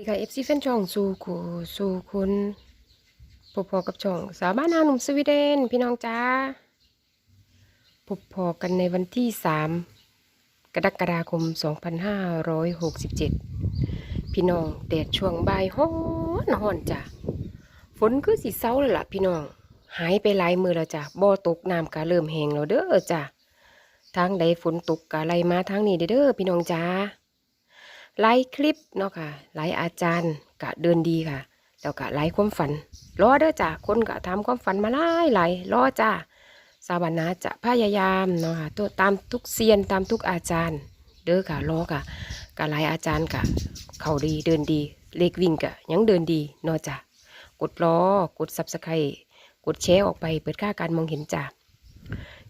ดีค่ะเอฟซีแฟนช่องสู่คูสู่คุณพบพอกับช่องสาวบ้านนาหนุ่มสวีเดน พี่น้องจ้าพบพอกันในวันที่สามกรกฎาคม 2567 พี่น้องแดดช่วงบ่ายฮ้อนฮ้อนจ้ะฝนคือสีเศร้าเลยล่ะพี่น้อง หายไปหลายมือแล้วจ้ะบ่อตกน้ำกะเริ่มแห้งแล้วเด้อจ้ะทางใดฝนตกกะไหลมาทางนี้เด้อพี่น้องจ้า หลายคลิปเนาะค่ะหลายอาจารย์กะเดินดีค่ะแล้วก็หลายความฝันรอเด้อจ้ะคนกะทำความฝันมาหลายหลายรอจ้าสาวนาจะพยายามเนาะค่ะตัวตามทุกเซียนตามทุกอาจารย์ เด้อค่ะรอค่ะกะหลายอาจารย์กะเขาดีเดินดี เลขวิ่งกะยังเดินดีเนาะจ้ะกดรอกดซับสไครต์กดแชร์ออกไปเปิดค่าการมองเห็นจ้ะ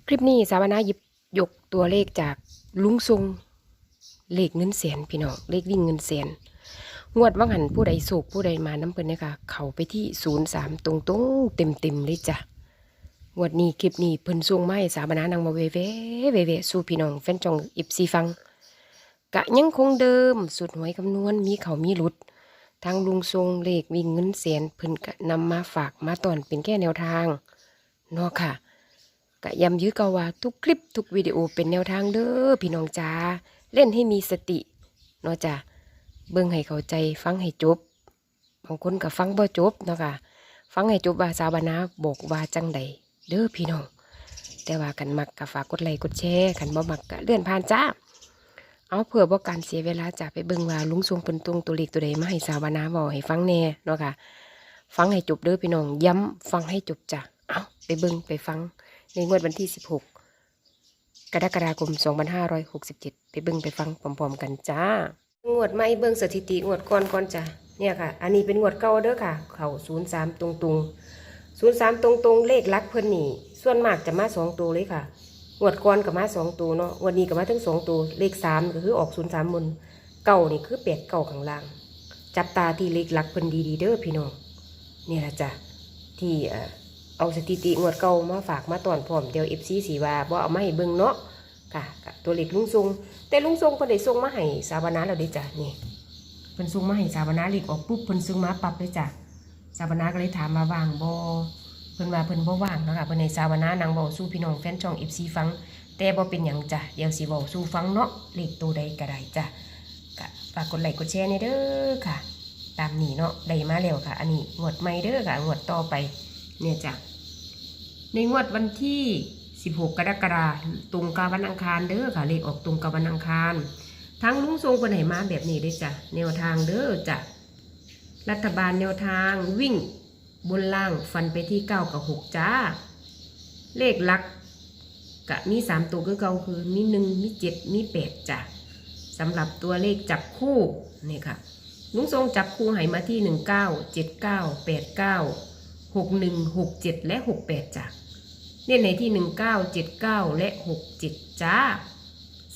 คลิปนี้สาวนาหยิบยกตัวเลขจากลุงทรง เลขเงินแสนพี่น้องเลขวิ่งเงินแสนงวดว่างหันผู้ใดสูกผู้ใดมาน้ำเปิ้นเนี่ยค่ะ เขาไปที่ศูนย์สามตรงตรงเต็มเต็มเลยจ้ะงวดนี้คลิปนี้เพิ่นส่งมาให้สาบานานางมาเวเวเวเวสู่พี่น้องแฟนจองอิบซีฟัง กะยังคงเดิมสุดหวยคำนวณมีเขามีหลุด ทางลุงทรงเลขวิ่งเงินแสนเพิ่นกะนำมาฝากมาตอนเป็นแค่แนวทางเนาะค่ะกะย้ำยื้อกาว่าทุกคลิปทุกวิดีโอเป็นแนวทางเด้อพี่น้องจ้า เล่นให้มีสติเนาะจ้ะเบิ่งให้เข้าใจฟังให้จบบางคนก็ฟังบ่จบเนาะค่ะฟังให้จบว่าสาวบานาบอกว่าจังใดเด้อพี่น้องแต่ว่ากันมักก็ฝากกดไลค์กดแชร์กันบ่มักก็เลื่อนผ่านจ้าเอาเผื่อบ่การเสียเวลาจ้ะไปเบิ่งว่าลุงทรงเพิ่นตรงตัวเลขตัวใดมาให้สาวบานาบอกให้ฟังแน่เนาะค่ะฟังให้จบเด้อพี่น้องย้ำฟังให้จบจ้ะเอาไปเบิ่งไปฟังในงวดวันที่16ก กรกฎาคม 2567 ไปเบิ่งไปฟังพร้อมๆกันจ้างวดไม่เบิ่งสถิติงวดก่อนก่อนจ้ะเนี่ยค่ะ อันนี้เป็นงวดเก่าเด้อค่ะ เข่า03 ตรงตรง03 ตรงตรงๆเลขลักเพิ่นนี่ ส่วนมากจะมาสองตัวเลยค่ะงวดก่อนก็มาสองตัวเนาะงวันนี้ก็มาทั้งสองตัวเลขสามก็คือออก03บนเก่านี่คือแปดเก่าข้างล่าง จับตาที่เลขลักเพิ่นดีๆเด้อพี่น้องเนี่ยละจ้ะที่ เอาสถิติงวดเก่ามาฝากมาตอนพร้อมเดี๋ยวเอฟซีสีว่าบ่เอามาให้เบิ่งเนาะค่ะตัวเล็กลุงทรงแต่ลุงทรงเพิ่นได้ส่งมาให้สาวนาเราได้จ้ะนี่เพิ่นส่งมาให้สาวนาเล็กออกปุ๊บเพิ่นส่งมาปรับเลยจ้ะสาวนาก็เลยถามมาว่างบ่เพิ่นว่าเพิ่นบ่ว่างนะคะเพิ่นให้สาวนานางเว้าสู่พี่น้องแฟนช่อง FC ฟัง แต่บ่เป็นหยังจ้ะเดี๋ยวสิเว้าสู่ฟังเนาะเลขตัวใดก็ได้จ้ะก็ฝากกดไลค์กดแชร์ในเด้อค่ะ ตามนี้เนาะได้มาแล้วค่ะ อันนี้งวดใหม่เด้อค่ะงวดต่อไป เนี่ยจ้ะ ในงวดวันที่ 16 กรกฎาคมตรงกับวันอังคารเด้อค่ะเลขออกตรงกับวันอังคาร ทั้งลุงทรงคนไหนมาแบบนี้ได้จ้ะ แนวทางเด้อจ้ะ รัฐบาลแนวทางวิ่งบนล่างฟันไปที่ 9 กับ 6 จ้า เลขหลักกะมี 3 ตัวคือเก่าคือมี 1 มี 7 มี 8 จ้ะสำหรับตัวเลขจับคู่นี่ค่ะลุงทรงจับคู่ให้มาที่ 19 79 89 หกหนึ่งหกเจ็ดและหกแปดจ้ะเน้นในที่หนึ่งเก้าเจ็ดเก้าและหกเจ็ดจ้า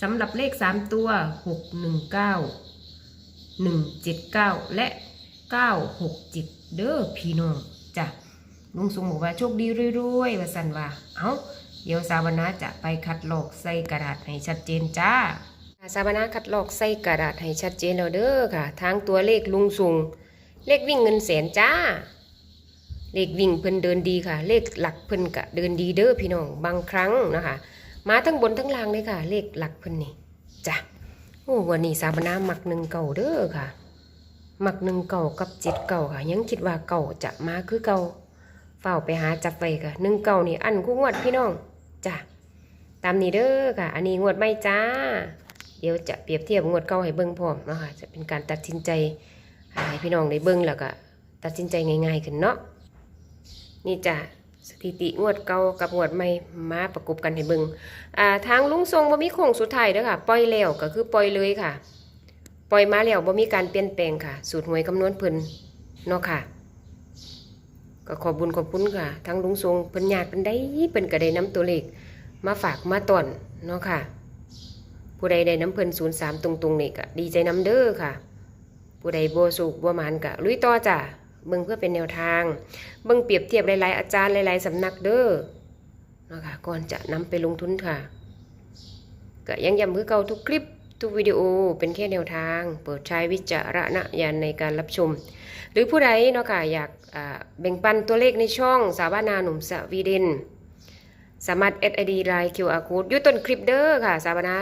สำหรับเลขสามตัวหกหนึ่งเก้าหนึ่งเจ็ดเก้าและเก้าหกเจ็ดเด้อพี่น้องจ้ะลุงสมบอกว่าโชคดีรวยๆว่าสันว่า เอาเดี๋ยวสาวนาจะไปคัดลอกใส่กระดาษให้ชัดเจนจ้าสาวนาคัดลอกใส่กระดาษให้ชัดเจนแล้วเด้อค่ะ ทางตัวเลขลุงสุงเลขวิ่งเงินแสนจ้า เลขวิ่งเพิ่นเดินดีค่ะ เลขหลักเพิ่นกะเดินดีเด้อพี่น้องบางครั้งนะคะ มาทั้งบนทั้งล่างเลยค่ะ เลขหลักเพิ่นนี่จ้ะโอ้วันนี้สาบนามักหนึ่งเก่าเด้อค่ะมักหนึ่งเก่ากับเจ็ดเก่าค่ะ ยังคิดว่าเก่าจะมาคือเก่าเฝ้าไปหาจับไปค่ะหนึ่งเก่านี่อันคู่งวดพี่น้องจ้ะตามนี้เด้อค่ะ อันนี้งวดไม่จ้า เดี๋ยวจะเปรียบเทียบงวดเก่าให้เบิ่งพร้อมเนาะค่ะจะเป็นการตัดสินใจให้พี่น้องได้เบิ่งแล้วก็ตัดสินใจง่ายๆขึ้นเนาะ นี่จ้ะสถิติงวดเก่ากับงวดใหม่มาประกบกันให้เบิงอ่าทางลุงทรงบ่มีโค้งสุดท้ายเด้อค่ะ ปล่อยแล้วก็คือปล่อยเลยค่ะ ปล่อยมาแล้วบ่มีการเปลี่ยนแปลงค่ะ สูตรหวยคำนวณเพิ่นเนาะค่ะ ก็ขอบุญขอบคุณค่ะทางลุงทรงเพิ่นยากเพิ่นได้เพิ่นก็ได้นํตัวเลขมาฝากมาต้อนเนาะค่ะ ผู้ใดได้น้ำเพิ่น03ตรงๆนี่ก็ดีใจน้ำเด้อค่ะ ผู้ใดบ่สุกบ่หมานก็ลุยต่อจ้ะ เบิ่งเพื่อเป็นแนวทาง เบิ่งเปรียบเทียบหลายๆอาจารย์หลายๆสำนักเด้อนะคะก่อนจะนำไปลงทุนค่ะก็ยังย้ำคือเก่าทุกคลิปทุกวิดีโอเป็นแค่แนวทาง เปิดใช้วิจารณญาณในการรับชม หรือผู้ใดเนาะค่ะอยากแบ่งปันตัวเลขในช่องสาวานาหนุ่มสวีเดน สามารถ add ID Line QR Code อยู่ต้นคลิปเด้อค่ะ สาวานา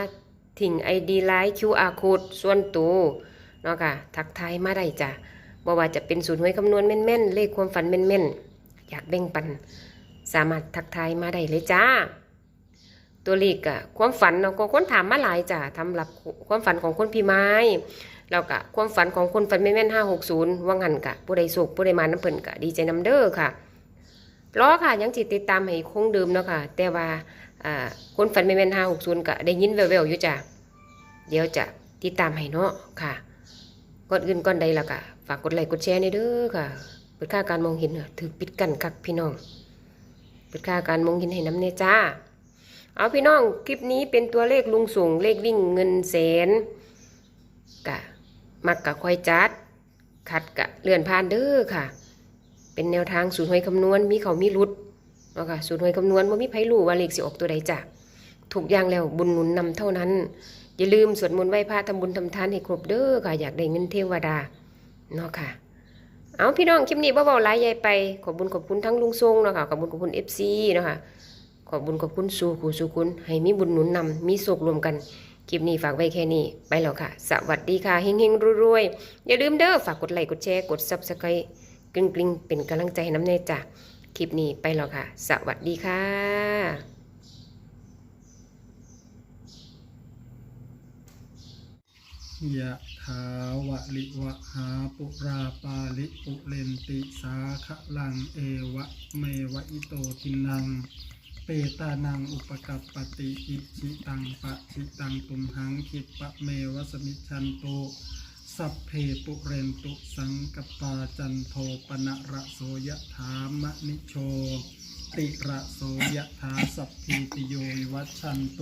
ทิ้ง ID Line QR Code ส่วนตัวเนาะค่ะทักทายมาได้จ้ะ บ่ว่าจะเป็นสูตรหวยคำนวณแม่นๆ เลขความฝันแม่นๆ อยากแบ่งปัน สามารถทักทายมาได้เลยจ้า ตัวเลขอะความฝันเนาะก็คนถามมาหลายจ้ะทำหรับความฝันของคนพี่ไม้แล้วก็ความฝันของคนฝันแม่นห้าหกศูนย์ว่างหันกะผู้ใดสุขผู้ใดมาน้ำเพิ่นกะดีใจนำเด้อค่ะรอค่ะยังจิตติดตามให้คงเดิมเนาะค่ะ แต่ว่าอ่าคนฝันแม่นห้าหกศูนย์กะได้ยินแววๆอยู่จ้ะเดี๋ยวจะติดตามให้เนาะค่ะก่อนอื่นก่อนใดแล้วก็ฝากกดไลค์กดแชร์ในเด้อค่ะ เปิดค่าการมองเห็นถือปิดกันคักพี่น้อง เปิดค่าการมองเห็นให้น้ำเนจ้า เอาพี่น้องคลิปนี้เป็นตัวเลขลุงส่งเลขวิ่งเงินแสนกะมักกะคอยจัด ขัดกะเลื่อนผ่านเด้อค่ะ เป็นแนวทางสูตรหวยคำนวณมีเขามีรุดเนาะค่ะสูตรหวยคำนวณว่ามีไผรู้ว่าเลขสิออกตัวใดจ้ะถูกอย่างแล้วบุญหนุนนำเท่านั้น อย่าลืมสวดมนต์ไหว้พระทำบุญทำทานให้ครบเด้อค่ะ อยากได้เงินเทวดา เนาะค่ะ เอาพี่น้องคลิปนี้เบาๆหลายใหญ่ไป ขอบบุญขอบคุณทั้งลุงทรงเนาะค่ะ ขอบบุญขอบคุณเอฟซีเนาะค่ะ ขอบบุญขอบคุณสู่ครูสู่คุณ ให้มีบุญหนุนนำมีสุขรวมกัน คลิปนี้ฝากไว้แค่นี้ ไปแล้วค่ะ สวัสดีค่ะ เฮงๆรวยๆ อย่าลืมเด้อ ฝากกดไลค์ กดแชร์ กด subscribe กริ๊งกริ๊งเป็นกำลังใจให้น้ำเนยจ้ะ คลิปนี้ไปแล้วค่ะ สวัสดีค่ะยะาวะลิวะหาปุราปาลิปุเรนติสาคะลังเอวะเมวะอิโตทินัง เปตานังอุปกัปปติอิชิตังปะชิตังตุมหังคิปะเมวะสมิชันโตสัพเพปุเรนตุสังกปาจันโทปนะระโสยะถามะนิโชติระโสยะถาสัพพีติโยวัชันโต